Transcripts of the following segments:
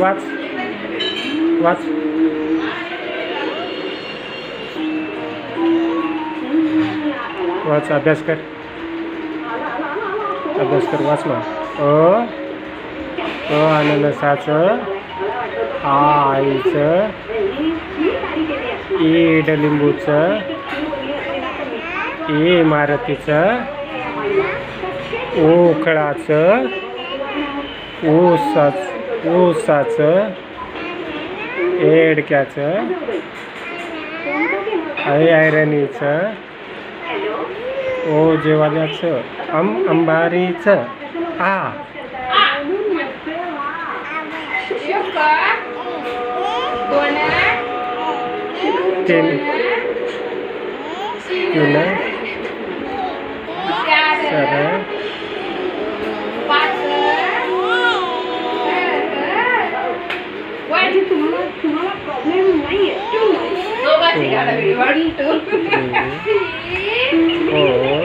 वाच. वाच. वाच अभ्यास कर. अभ्यास कर वाच ना. अ अ अननसाचं आईचं ई डलिंबूचं ई इमारतीचं ओखळाचं ऊसाच ऊसाचं एडक्याचं आई आयरनीचं ओ जेवाल्याचं आम अंबारीचं आ. तीन तीन सर ओ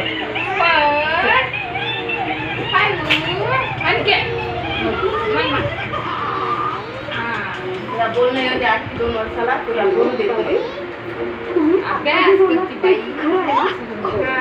तुला बोलणं येऊ दे आठ दोन वर्षाला तुला बोलू देतो अभ्यास करते बाई हा.